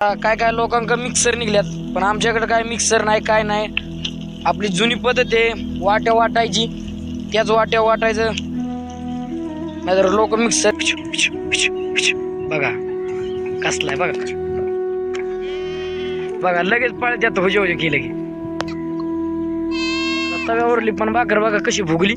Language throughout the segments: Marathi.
काय काय लोकांक मिक्सर निघल्यात पण आमच्याकडे काय मिक्सर नाही काय नाही. आपली जुनी पद्धत आहे वाट्या वाटायची. त्याच वाट्या वाटायचं. नाहीतर लोक मिक्सर बघा कसलाय बघा. बघा लगेच पाळत येतं हुजे हुजे केलं की तव्यावरली पण भाकर बघा कशी फुगली.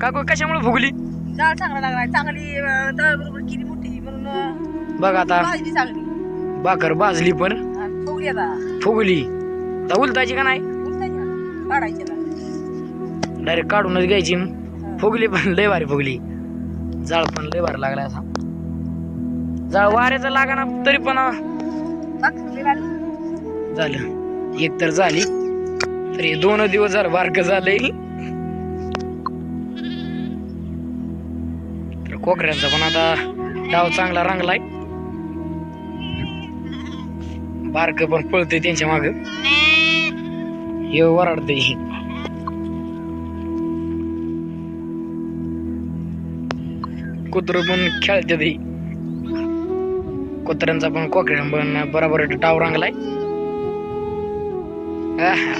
का कशामुळे डाळ चांगला लागलाय चांगली डाळ बरोबर मोठी म्हणून बघा आता. चांगली. भाकर भाजली पण. फुगली आता. फुगली. आता उलटायची का नाही? उलटायची काढायची. डायरेक्ट काढूनच घ्यायची. फुगली पण लय भारी फुगली. जाळ पण लय भारी लागला असा. जाळ वाऱ्याचा लागा ना तरी पण अं, भाकरी लई भारी. झालं. एक तर झाली. तरी दोन दिवस झालं बारक झालंय. तर कोकऱ्यांचा पण आता डाव चांगला रंगलाय. बारक पण पळतंय त्यांच्या माग. हे वराडतंय कुत्र पण खेळते ते कुत्र्यांचा पण कोकड पण बरोबर डाव रांगलाय. आहा.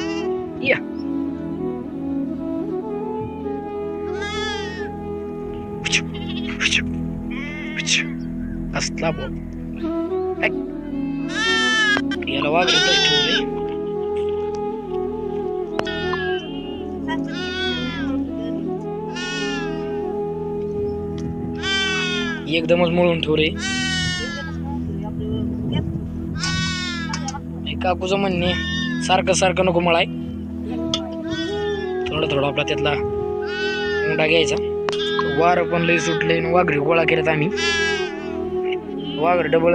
या. असला बो आवाज वागलं एकदमच मळून ठेवले काकूचं म्हणणे सारखं सारखं नको मळाय. थोडं थोडं आपला त्यातला मुंडा घ्यायचा. वार पण लई सुटले वाघरी गोळा केल्यात आम्ही. वाघर डबल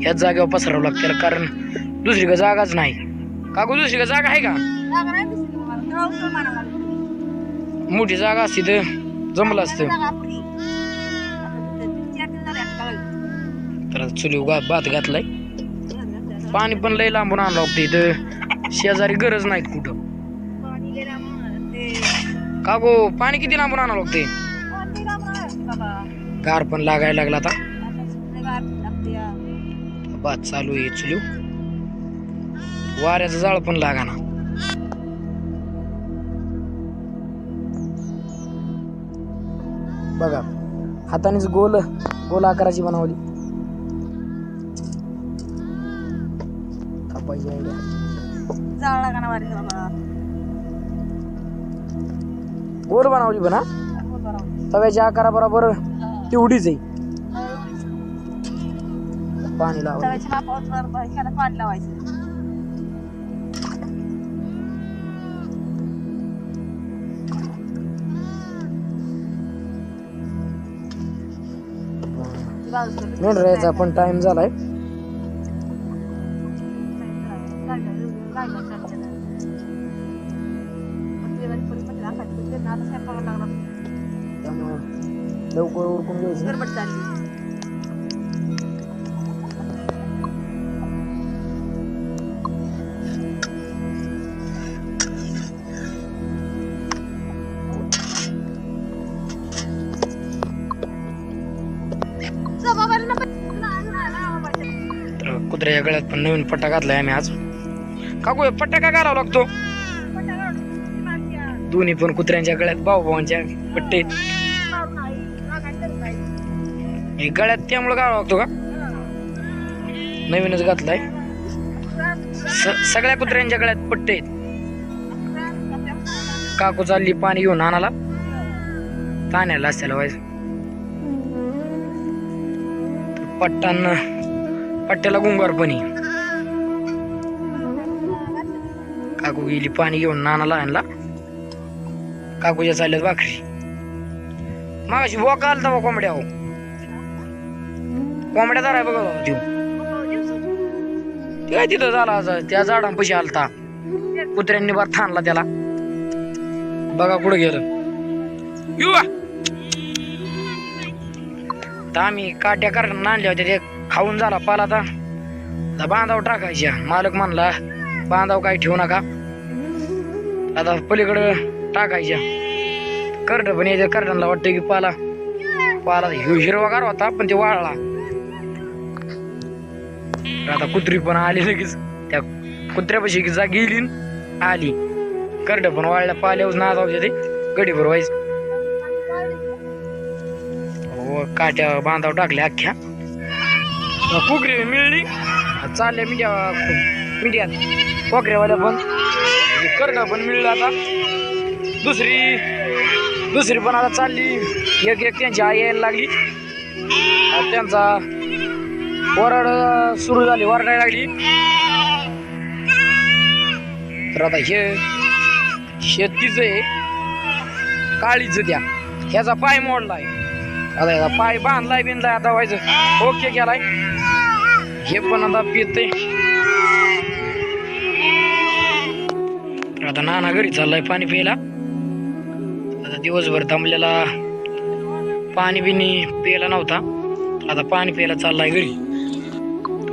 ह्याच जागेवर पसरावं लागते कारण दुसरी का जागाच नाही. काकू दुसरी का? जागा आहे का. मोठी जागा असती तर जमलं असतं. तर चुली भात घातलाय. पाणी पाणी लई लांबून आणलं लागतं इथं. शेजारी गरज नाही कुठं. काकू पाणी किती लांबून आणावं लागते. गार पण लागायला लागला आता. भात चालू आहे चुलू वाऱ्याचं जाळ पण लागाना. बघा हातानेच गोल गोल आकाराची बनवली. जाळ. गोल बनवली पण हा? बरोबर. तव्याच्या आकारा बरोबर तेवढीच आहे. पाणी लावा. पाणी लावायचं. मेंढरायचा पण टाइम झालाय. लवकर उरकून घ्यायचं. गडबड गळ्यात पण नवीन पट्टा घातलाय आम्ही आज. काकू पट्टा का घालावा लागतो? दोन्ही पण कुत्र्यांच्या गळ्यात भाऊ भावांच्या पट्टे हे गळ्यात त्यामुळे घालावा लागतो का? नवीनच घातलाय. सगळ्या कुत्र्यांच्या गळ्यात पट्टे आहेत. काकू चालली पाणी घेऊन आणाला पाण्याला असल्याला व्हायचं. पट्टांना पट्ट्याला गुंगारपणी काकू गेली पाणी घेऊन नानाला आणला. काकूच्या चालल्यात भाकरी. मागाशी वॉक आलता बा कोंबड्या हो कोंबड्या धराय बघा बाबा त्यो काय तिथं झाला आज त्या झाडांपाशी आलता. कुत्र्यांनी बार थांबला त्याला. बघा कुठं गेलं. येऊ तर आम्ही काट्या कारण आणल्या होत्या ते खाऊन झाला पाला आता. बांधाव टाकायच्या. मालक म्हणला बांधाव काही ठेवू नका. आता पलीकडं टाकायच्या. करड पण याच्या करडांना वाटतं की पाला पाला हिरवागार होता पण ते वाळला. आता कुत्री पण आली लगेच. त्या कुत्र्यापाशी जा गेली आली. करड पण वाळल्या पाल्यावर ना जाऊ ते गडी भरवायच हो काट्या बांधाव टाकल्या अख्ख्या. कुकरी मिळली. चालल्या मीडिया मीडियात कोकऱ्यावाल्या पण. करडा पण मिळलं आता. दुसरी दुसरी पण आता चालली. एक एक त्यांची आई यायला लागली. त्यांचा वरड सुरू झाली वरडायला लागली. तर आता हे शेतीच आहे. काळीच त्या ह्याचा पाय मोडलाय. आता ह्याचा पाय बांधलाय बिनलाय आता व्हायचं. ओके केलाय. हे पण आता पिते आता नाना घरी चाललाय पाणी प्यायला. आता दिवसभर थांबलेला पाणी बिनी प्यायला नव्हता. आता पाणी प्यायला चाललाय घरी.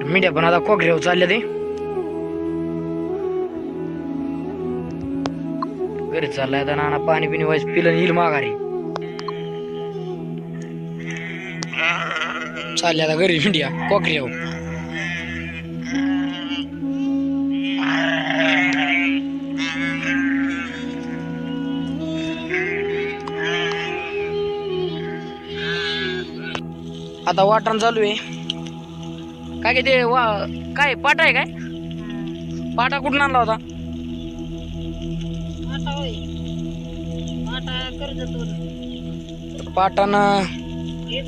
मीडिया पण आता कोकऱ्यावर चालले ते. घरी चाललाय आता नाना पाणी बिनी व्हायचं पिलं येईल माघारी. चालले आता घरी मीडिया कोकऱ्यावर आता वाटण चालू आहे. काय काय ते वा काय पाटा आहे काय? पाटा कुठून आणला होता? आता आता पाटानं.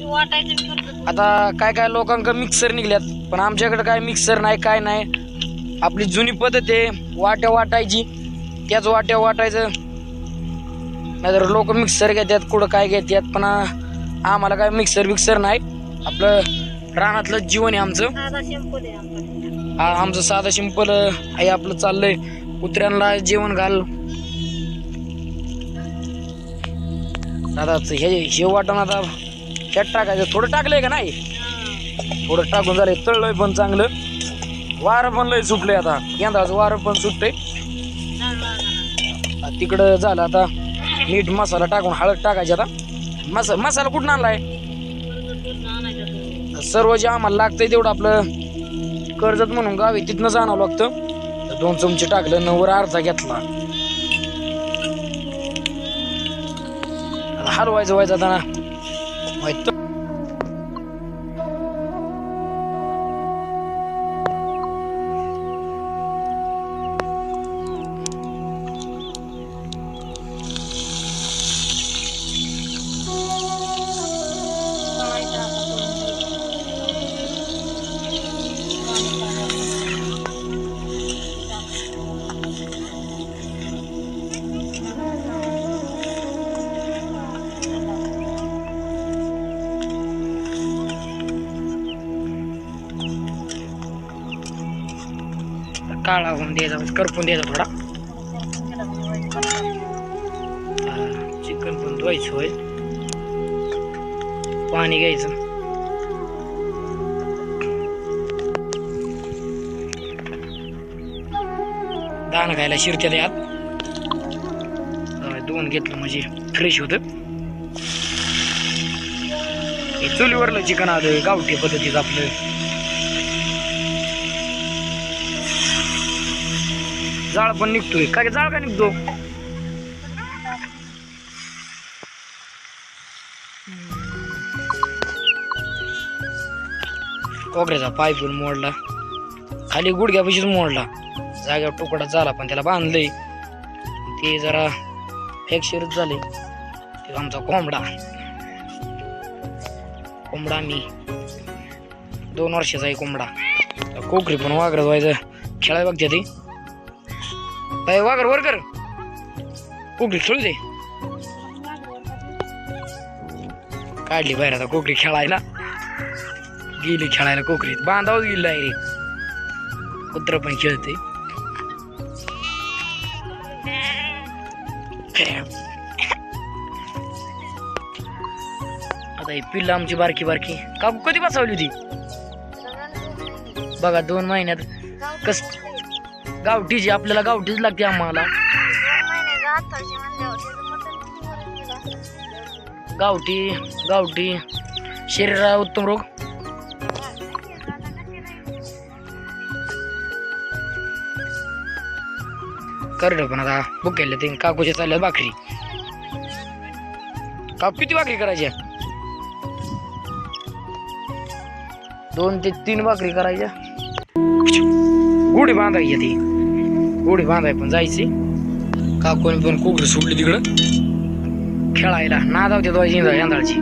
वाटायचं आता काय काय लोकांक मिक्सर निघल्यात पण आमच्याकडे काय मिक्सर नाही काय नाही. आपली जुनी पद्धत आहे वाट्या वाटायची. त्याच वाट्या वाटायचं. नाहीतर लोक मिक्सर घेतात कुठं काय घेतात पण आम्हाला काय मिक्सर बिक्सर नाही. आपलं रानातलं जीवन आहे आमचं. आ- आमचं. साधं सिंपल आहे आपलं चाललंय. कुत्र्यांना जेवण घाल. आता हे हे वाटण आता ह्यात टाकायचं. थोडं टाकलंय का नाही? थोडं टाकून झालंय. तळलंय पण चांगलं. वारं पण लय सुटलंय आता. यंदाच वारं पण सुटतंय. तिकडं झालं आता. मीठ मसाला टाकून हळद टाकायची आता. मसा मसाला कुठून आणलाय? सर्व जे आम्हाला लागतंय तेवढं आपलं कर्जत म्हणून गाव आहे तिथनं जाणावं लागतं. दोन चमचे टाकलं नऊवर अर्धा घेतला. आता हलवायचं व्हायचं आता काळा होऊन द्यायचा करपून द्यायचा थोडा. चिकन पण धुवायचं होय पाणी घ्यायचं. दाण खायला शिरत्यात यात. दोन घेतलं म्हणजे फ्रेश होत. चुलीवरलं चिकन आलं गावठी पद्धतीचं आपलं. जाळ पण निघतोय. काय जाळ का निघतो? कोकऱ्याचा पाय पण मोडला. खाली गुडघ्यापाशीच मोडला. जाग्यावर तुकडा झाला पण त्याला बांधलंय. ते जरा फ्रॅक्चरच झाले. ते आमचा कोंबडा. कोंबडा मी. दोन वर्षाचा आहे कोंबडा. कोकरी पण वागरत व्हायचं. खेळाय बघते ती. काय वागर वर कर. कोकरी खेळू दे. काढली बाहेर आता कोकरी खेळायला. गेली खेळायला कोकरीत बांधावच गेली डायरेक्ट कुत्र पण खेळते आता ही पिल्ल आमची बारकी बारकी. काकू कधी बसवली होती? बघा दोन महिन्यात कस गावठी जी आपल्याला गावठीच लागते आम्हाला. गावठी गावठी. शरीरा उत्तम रोग. करड पण आता बुकेल ते. काकूच्या चालले भाकरी. काकू किती भाकरी करायच्या? दोन ते तीन भाकरी करायच्या. गुढी बांधायची ती. गोडी बांधाय पण जायची. कोणी पण कुकडी सोडली तिकडं. खेळायला ना जाऊ ते दोघी यंदाळची.